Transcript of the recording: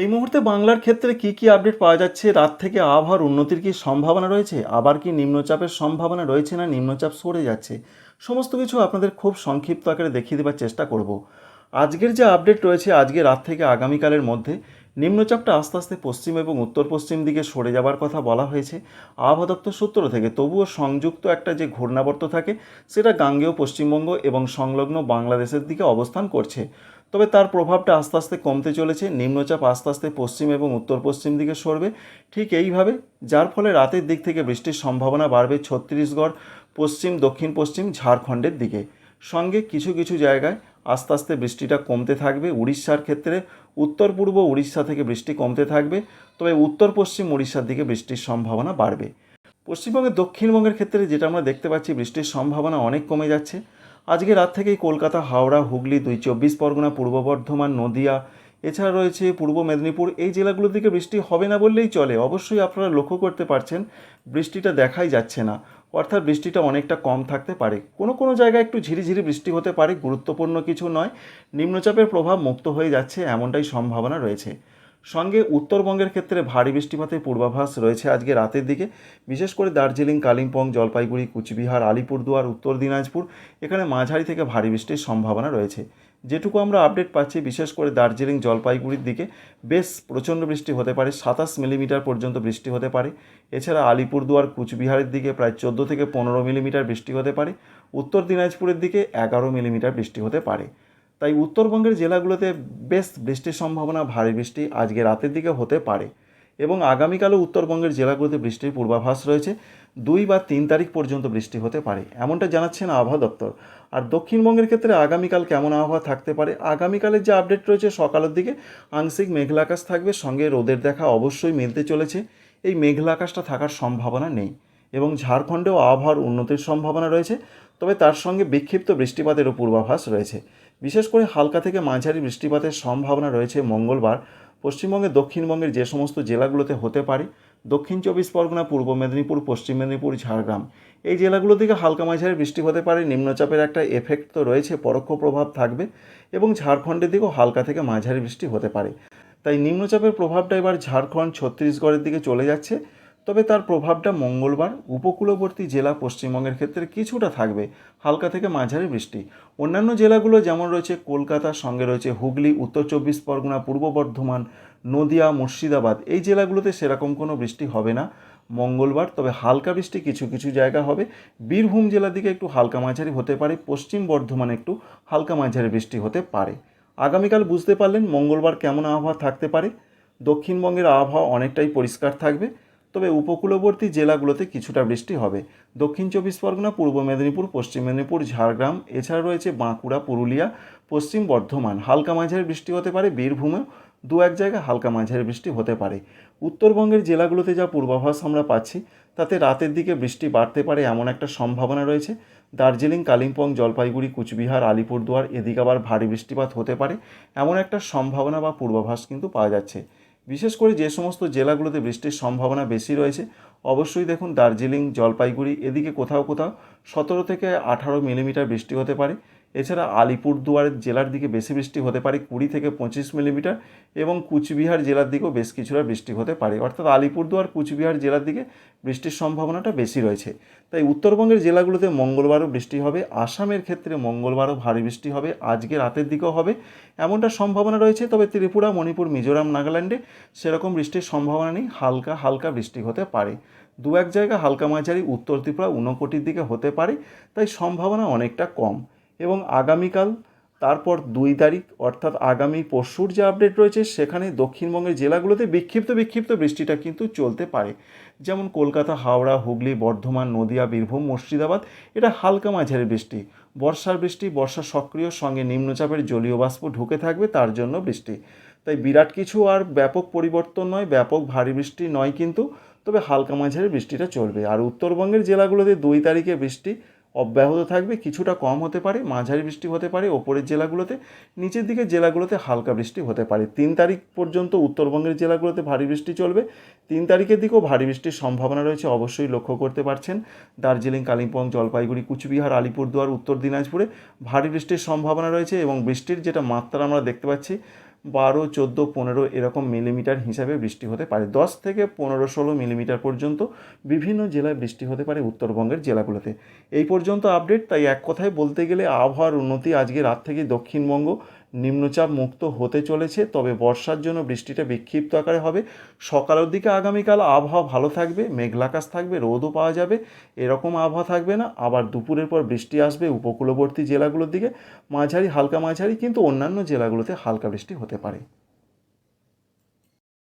এই মুহূর্তে বাংলার ক্ষেত্রে কি কি আপডেট পাওয়া যাচ্ছে? রাত থেকে আবহাওয়ার উন্নতির কি সম্ভাবনা রয়েছে? আবার কি নিম্নচাপের সম্ভাবনা রয়েছে না নিম্নচাপ সরে যাচ্ছে? সমস্ত কিছু আপনাদের খুব সংক্ষিপ্ত আকারে দেখিয়ে দেবার চেষ্টা করব। আজকের যে আপডেট রয়েছে, আজকে রাত থেকে আগামীকালের মধ্যে নিম্নচাপটা আস্তে আস্তে পশ্চিম এবং উত্তর পশ্চিম দিকে সরে যাবার কথা বলা হয়েছে। আবহাওয়া দপ্তর সূত্র থেকে তবুও সংযুক্ত একটা যে ঘূর্ণাবর্ত থাকে, সেটা গাঙ্গেয় পশ্চিমবঙ্গ এবং সংলগ্ন বাংলাদেশের দিকে অবস্থান করছে। তবে তার প্রভাবটা আস্তে আস্তে কমতে চলেছে, নিম্নচাপ আস্তে আস্তে পশ্চিম এবং উত্তর পশ্চিম দিকে সরবে। ঠিক এইভাবে যার ফলে রাতের দিক থেকে বৃষ্টির সম্ভাবনা বাড়বে ছত্তিশগড়, পশ্চিম, দক্ষিণ পশ্চিম, ঝাড়খণ্ডের দিকে। সঙ্গে কিছু কিছু জায়গায় আস্তে আস্তে বৃষ্টিটা কমতে থাকবে। উড়িষ্যার ক্ষেত্রে উত্তর পূর্ব উড়িষ্যা থেকে বৃষ্টি কমতে থাকবে, তবে উত্তর পশ্চিম উড়িষ্যার দিকে বৃষ্টির সম্ভাবনা বাড়বে। পশ্চিমবঙ্গের দক্ষিণবঙ্গের ক্ষেত্রে যেটা আমরা দেখতে পাচ্ছি, বৃষ্টির সম্ভাবনা অনেক কমে যাচ্ছে। আজকে রাত থেকেই কলকাতা, হাওড়া, হুগলি, দুই চব্বিশ পরগনা, পূর্ব বর্ধমান, নদিয়া, এছাড়া রয়েছে পূর্ব মেদিনীপুর। এই জেলাগুলোর দিকে বৃষ্টি হবে না বললেই চলে। অবশ্যই আপনারা লক্ষ্য করতে পারছেন, বৃষ্টিটা দেখাই যাচ্ছে না। অর্থাৎ বৃষ্টিটা অনেকটা কম থাকতে পারে। কোনো কোনো জায়গায় একটু ঝিরিঝিরি বৃষ্টি হতে পারে, গুরুত্বপূর্ণ কিছু নয়। নিম্নচাপের প্রভাব মুক্ত হয়ে যাচ্ছে, এমনটাই সম্ভাবনা রয়েছে। সঙ্গে উত্তরবঙ্গের ক্ষেত্রে ভারী বৃষ্টিপাতের পূর্বাভাস রয়েছে আজকে রাতের দিকে। বিশেষ করে দার্জিলিং, কালিম্পং, জলপাইগুড়ি, কুচবিহার, আলিপুরদুয়ার, উত্তর দিনাজপুর এখানে মাঝারি থেকে ভারী বৃষ্টির সম্ভাবনা রয়েছে। যেটুকু আমরা আপডেট পাচ্ছি, বিশেষ করে দার্জিলিং, জলপাইগুড়ির দিকে বেশ প্রচণ্ড বৃষ্টি হতে পারে, সাতাশ মিলিমিটার পর্যন্ত বৃষ্টি হতে পারে। এছাড়া আলিপুরদুয়ার, কুচবিহারের দিকে প্রায় চোদ্দ থেকে পনেরো মিলিমিটার বৃষ্টি হতে পারে। উত্তর দিনাজপুরের দিকে এগারো মিলিমিটার বৃষ্টি হতে পারে। তাই উত্তরবঙ্গের জেলাগুলোতে বেশ বৃষ্টির সম্ভাবনা, ভারী বৃষ্টি আজকে রাতের দিকে হতে পারে এবং আগামীকালও উত্তরবঙ্গের জেলাগুলোতে বৃষ্টির পূর্বাভাস রয়েছে। দুই বা তিন তারিখ পর্যন্ত বৃষ্টি হতে পারে, এমনটা জানাচ্ছেন আবহাওয়া দপ্তর। আর দক্ষিণবঙ্গের ক্ষেত্রে আগামীকাল কেমন আবহাওয়া থাকতে পারে? আগামীকালের যে আপডেট রয়েছে সকালের দিকে, আংশিক মেঘলা আকাশ থাকবে, সঙ্গে রোদের দেখা অবশ্যই মিলতে চলেছে। এই মেঘলা আকাশটা থাকার সম্ভাবনা নেই এবং ঝাড়খণ্ডেও আবহাওয়ার উন্নতির সম্ভাবনা রয়েছে, তবে তার সঙ্গে বিক্ষিপ্ত বৃষ্টিপাতেরও পূর্বাভাস রয়েছে। বিশেষ করে হালকা থেকে মাঝারি বৃষ্টিপাতের সম্ভাবনা রয়েছে মঙ্গলবার। পশ্চিমবঙ্গের দক্ষিণবঙ্গের যে সমস্ত জেলাগুলোতে হতে পারে, দক্ষিণ চব্বিশ পরগনা, পূর্ব মেদিনীপুর, পশ্চিম মেদিনীপুর, ঝাড়গ্রাম। এই জেলাগুলো থেকে হালকা মাঝারি বৃষ্টি হতে পারে, নিম্নচাপের একটা এফেক্ট তো রয়েছে, পরোক্ষ প্রভাব থাকবে এবং ঝাড়খণ্ডের দিকেও হালকা থেকে মাঝারি বৃষ্টি হতে পারে। তাই নিম্নচাপের প্রভাবটা এবার ঝাড়খণ্ড, ছত্তিশগড়ের দিকে চলে যাচ্ছে। তবে তার প্রভাবটা মঙ্গলবার উপকূলবর্তী জেলা পশ্চিমবঙ্গের ক্ষেত্রে কিছুটা থাকবে, হালকা থেকে মাঝারি বৃষ্টি। অন্যান্য জেলাগুলো যেমন রয়েছে কলকাতার সঙ্গে রয়েছে হুগলি, উত্তর চব্বিশ পরগনা, পূর্ব বর্ধমান, নদিয়া, মুর্শিদাবাদ। এই জেলাগুলোতে সেরকম কোনো বৃষ্টি হবে না মঙ্গলবার, তবে হালকা বৃষ্টি কিছু কিছু জায়গা হবে। বীরভূম জেলার দিকে একটু হালকা মাঝারি হতে পারে, পশ্চিম বর্ধমানে একটু হালকা মাঝারি বৃষ্টি হতে পারে। আগামীকাল বুঝতে পারলেন মঙ্গলবার কেমন আবহাওয়া থাকতে পারে। দক্ষিণবঙ্গের আবহাওয়া অনেকটাই পরিষ্কার থাকবে। তবে উপকূলবর্তী জেলাগুলোতে কিছুটা বৃষ্টি হবে। দক্ষিণ চব্বিশ পরগনা, পূর্ব মেদিনীপুর, পশ্চিম মেদিনীপুর, ঝাড়গ্রাম, এছাড়া রয়েছে বাঁকুড়া, পুরুলিয়া, পশ্চিম বর্ধমান। হালকা মাঝারি বৃষ্টি হতে পারে বীরভূমে দু এক জায়গায় হালকা মাঝারি বৃষ্টি হতে পারে। উত্তরবঙ্গের জেলাগুলোতে যা পূর্বাভাস আমরা পাচ্ছি, তাতে রাতের দিকে বৃষ্টি বাড়তে পারে এমন একটা সম্ভাবনা রয়েছে। দার্জিলিং, কালিম্পং, জলপাইগুড়ি, কুচবিহার, আলিপুরদুয়ার, এদিকে আবার ভারী বৃষ্টিপাত হতে পারে এমন একটা সম্ভাবনা বা পূর্বাভাস কিন্তু পাওয়া যাচ্ছে। বিশেষ করে যে সমস্ত জেলাগুলোতে বৃষ্টির সম্ভাবনা বেশি রয়েছে, অবশ্যই দেখুন দার্জিলিং, জলপাইগুড়ি, এদিকে কোথাও কোথাও সতেরো থেকে আঠারো মিলিমিটার বৃষ্টি হতে পারে। এছাড়া আলিপুরদুয়ারের জেলার দিকে বেশি বৃষ্টি হতে পারে কুড়ি থেকে পঁচিশ মিলিমিটার এবং কুচবিহার জেলার দিকেও বেশ কিছুটা বৃষ্টি হতে পারে। অর্থাৎ আলিপুরদুয়ার, কুচবিহার জেলার দিকে বৃষ্টির সম্ভাবনাটা বেশি রয়েছে। তাই উত্তরবঙ্গের জেলাগুলোতে মঙ্গলবারও বৃষ্টি হবে, আসামের ক্ষেত্রে মঙ্গলবারও ভারী বৃষ্টি হবে, আজকে রাতের দিকেও হবে। এমনটা সম্ভাবনা রয়েছে, তবে ত্রিপুরা, মণিপুর, মিজোরাম, নাগাল্যান্ডে সেরকম বৃষ্টির সম্ভাবনা নেই, হালকা হালকা বৃষ্টি হতে পারে। দু এক জায়গা হালকা মাঝারি, উত্তর ত্রিপুরা, ঊনকোটির দিকে হতে পারে, তাই সম্ভাবনা অনেকটা কম। এবং আগামীকাল, তারপর দুই তারিখ, অর্থাৎ আগামী পরশুর যে আপডেট রয়েছে, সেখানে দক্ষিণবঙ্গের জেলাগুলোতে বিক্ষিপ্ত বিক্ষিপ্ত বৃষ্টিটা কিন্তু চলতে পারে। যেমন কলকাতা, হাওড়া, হুগলি, বর্ধমান, নদিয়া, বীরভূম, মুর্শিদাবাদ, এটা হালকা মাঝারি বৃষ্টি। বর্ষার বৃষ্টি, বর্ষা সক্রিয়, সঙ্গে নিম্নচাপের জলীয় বাষ্প ঢুকে থাকবে, তার জন্য বৃষ্টি। তাই বিরাট কিছু আর ব্যাপক পরিবর্তন নয়, ব্যাপক ভারী বৃষ্টি নয় কিন্তু, তবে হালকা মাঝারি বৃষ্টিটা চলবে। আর উত্তরবঙ্গের জেলাগুলোতে দুই তারিখে বৃষ্টি অব্যাহত থাকবে, কিছুটা কম হতে পারে, মাঝারি বৃষ্টি হতে পারে, ওপরের জেলাগুলোতে, নিচের দিকে জেলাগুলোতে হালকা বৃষ্টি হতে পারে। তিন তারিখ পর্যন্ত উত্তরবঙ্গের জেলাগুলোতে ভারী বৃষ্টি চলবে। তিন তারিখের দিকেও ভারী বৃষ্টির সম্ভাবনা রয়েছে, অবশ্যই লক্ষ্য করতে পারছেন। দার্জিলিং, কালিম্পং, জলপাইগুড়ি, কুচবিহার, আলিপুরদুয়ার, উত্তর দিনাজপুরে ভারী বৃষ্টির সম্ভাবনা রয়েছে এবং বৃষ্টির যেটা মাত্রা আমরা দেখতে পাচ্ছি বারো, চোদ্দ, পনেরো এরকম মিলিমিটার হিসাবে বৃষ্টি হতে পারে। দশ থেকে পনেরো, ষোলো মিলিমিটার পর্যন্ত বিভিন্ন জেলায় বৃষ্টি হতে পারে উত্তরবঙ্গের জেলাগুলোতে। এই পর্যন্ত আপডেট তাই এক কথায় বলতে গেলে আবহাওয়ার উন্নতি আজকে রাত থেকে দক্ষিণবঙ্গ নিম্নচাপ মুক্ত হতে চলেছে, তবে বর্ষার জন্য বৃষ্টিটা বিক্ষিপ্ত আকারে হবে। সকালের দিকে আগামীকাল আবহাওয়া ভালো থাকবে, মেঘলাকাশ থাকবে, রোদও পাওয়া যাবে, এরকম আবহাওয়া থাকবে না। আবার দুপুরের পর বৃষ্টি আসবে উপকূলবর্তী জেলাগুলোর দিকে, মাঝারি হালকা মাঝারি, কিন্তু অন্যান্য জেলাগুলোতে হালকা বৃষ্টি হতে পারে।